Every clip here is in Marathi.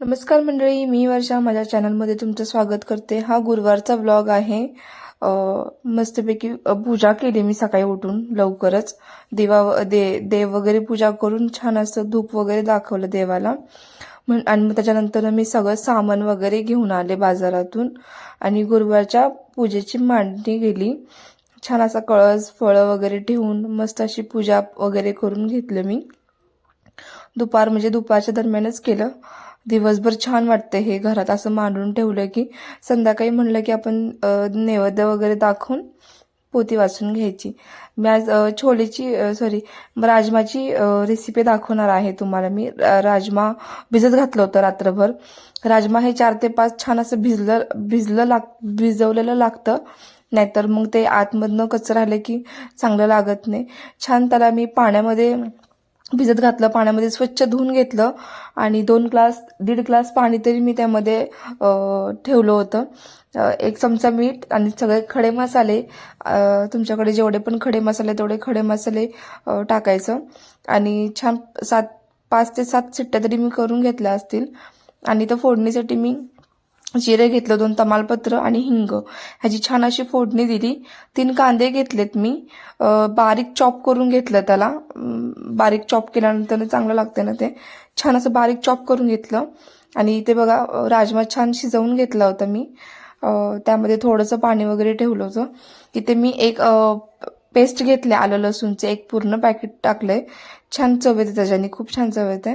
नमस्कार मंडळी मी वर्षा. माझ्या चॅनलमध्ये तुमचं स्वागत करते. हा गुरुवारचा ब्लॉग आहे. मस्तपैकी पूजा केली मी सकाळी उठून लवकरच. देवा दे देव वगैरे पूजा करून छान असं धूप वगैरे दाखवलं देवाला. आणि मग त्याच्यानंतर मी सगळं सामान वगैरे घेऊन आले बाजारातून. आणि गुरुवारच्या पूजेची मांडणी गेली छान असा कळस फळं वगैरे ठेवून मस्त अशी पूजा वगैरे करून घेतलं मी. दुपार म्हणजे दुपारच्या दरम्यानच केलं. दिवसभर छान वाटतं हे घरात असं मांडून ठेवलं की संध्याकाळी म्हणलं की आपण नैवेद्य वगैरे दाखवून पोती वाचून घ्यायची. मी आज छोलेची सॉरी राजमाची रेसिपी दाखवणार आहे तुम्हाला. मी राजमा भिजत घातलं होतं रात्रभर. राजमा हे चार ते पाच छान असं भिजलं भिजलं लाग भिजवलेलं लागतं. नाहीतर मग ते आतमधनं कचरा आलं की चांगलं लागत नाही. छान त्याला मी पाण्यामध्ये भिजत घातलं पाण्यामध्ये स्वच्छ धुवून घेतलं आणि दोन ग्लास दीड ग्लास पाणी तरी मी त्यामध्ये ठेवलं होतं. एक चमचा मीठ आणि सगळे खडे मसाले तुमच्याकडे जेवढे पण खडे मसाले तेवढे खडे मसाले टाकायचं. आणि छान सात पाच ते सात शिट्ट्या तरी मी करून घेतल्या असतील. आणि त्या फोडणीसाठी मी जिरे घेतलं दोन तमालपत्र आणि हिंग. ह्याची छान अशी फोडणी दिली. तीन कांदे घेतलेत मी. बारीक चॉप करून घेतलं त्याला. बारीक चॉप केल्यानंतर चांगलं लागतं ना ते. छान असं बारीक चॉप करून घेतलं. आणि ते बघा राजमा छान शिजवून घेतला होता मी. त्यामध्ये थोडंसं पाणी वगैरे ठेवलं होतं. तिथे मी एक पेस्ट घेतले आलं लसूणचे. एक पूर्ण पॅकेट टाकलंय. छान चव येते त्याच्याने. खूप छान चव येते.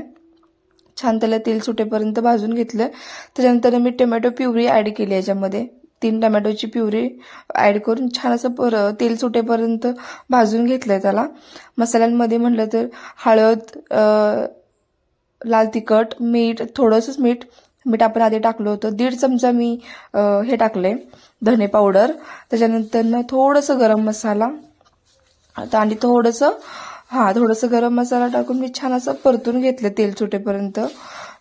छान त्याला तेल सुटेपर्यंत भाजून घेतलं. त्याच्यानंतर मी टोमॅटो प्युरी ॲड केली याच्यामध्ये. तीन टमॅटोची प्युरी ॲड करून छान असं पर तेल सुटेपर्यंत भाजून घेतलंय त्याला. मसाल्यांमध्ये म्हटलं तर हळद लाल तिखट मीठ थोडंसंच मीठ. मीठ आपण आधी टाकलं होतं. दीड चमचा मी हे टाकले धने पावडर त्याच्यानंतर ना थोडंसं गरम मसाला. आणि थोडंसं हां थोडंसं गरम मसाला टाकून मी छान असं परतून घेतलं तेल सुटेपर्यंत.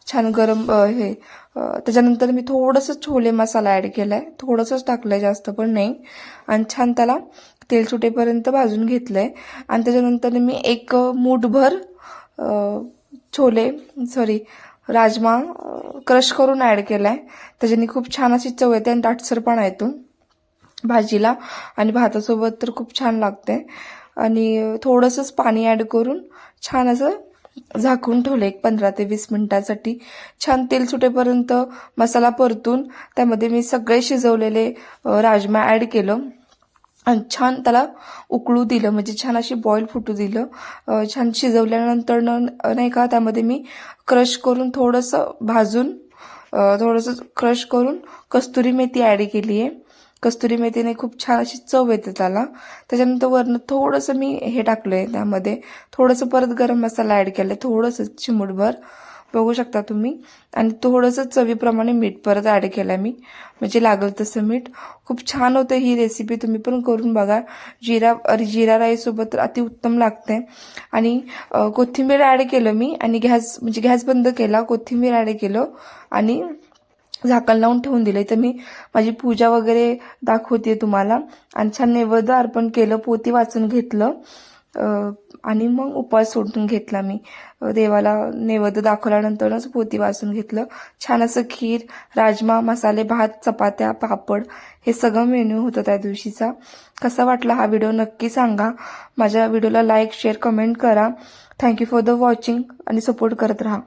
छान गरम हे त्याच्यानंतर मी थोडंसं छोले मसाला ॲड केला आहे थोडंसंच टाकलं आहे जास्त पण नाही. आणि छान त्याला तेल सुटेपर्यंत भाजून घेतलं आहे आणि त्याच्यानंतर मी एक मूठभर छोले सॉरी राजमा क्रश करून ॲड केला आहे त्याच्याने खूप छान अशी चव येते आणि दाटसरपणा येतो. भाजीला आणि भातासोबत तर खूप छान लागते. आणि थोडंसंच पाणी ॲड करून छान असं झाकून ठेवलं एक पंधरा ते वीस मिनिटासाठी. छान तेल सुटेपर्यंत मसाला परतून त्यामध्ये मी सगळे शिजवलेले राजमा ॲड केलं. आणि छान त्याला उकळू दिलं म्हणजे छान अशी बॉईल फुटू दिलं. छान शिजवल्यानंतर न नाही का त्यामध्ये मी क्रश करून थोडंसं भाजून थोडंसं क्रश करून कस्तुरी मेथी ॲड केली आहे कस्तुरी मेथीने खूप छान अशी चव येते त्याला. त्याच्यानंतर वरनं थोडंसं मी हे टाकलं आहे त्यामध्ये. थोडंसं परत गरम मसाला ॲड केला आहे थोडंसं चिमूटभर. बघू शकता तुम्ही. आणि थोडंसं चवीप्रमाणे मीठ परत ॲड केलं आहे मी. म्हणजे लागेल तसं मीठ. खूप छान होतं ही रेसिपी तुम्ही पण करून बघा. जिरा अरे जिरा राईससोबत तर अतिउत्तम लागते. आणि कोथिंबीर ॲड केलं मी. आणि गॅस म्हणजे गॅस बंद केला. कोथिंबीर ॲड केलं. आणि झाकण लावून ठेवून दिलं तर मी माझी पूजा वगैरे दाखवते तुम्हाला. आणि छान नैवेद्य अर्पण केलं पोती वाचून घेतलं. आणि मग उपवास सोडून घेतला मी. देवाला नैवेद्य दाखवल्यानंतरच पोती वाचून घेतलं. छान असं खीर राजमा मसाले भात चपात्या पापड हे सगळं मेन्यू होतं त्या दिवशीचा. कसा वाटला हा व्हिडिओ नक्की सांगा. माझ्या व्हिडिओला लाईक शेअर कमेंट करा. Thank you for the watching आणि सपोर्ट करत राहा.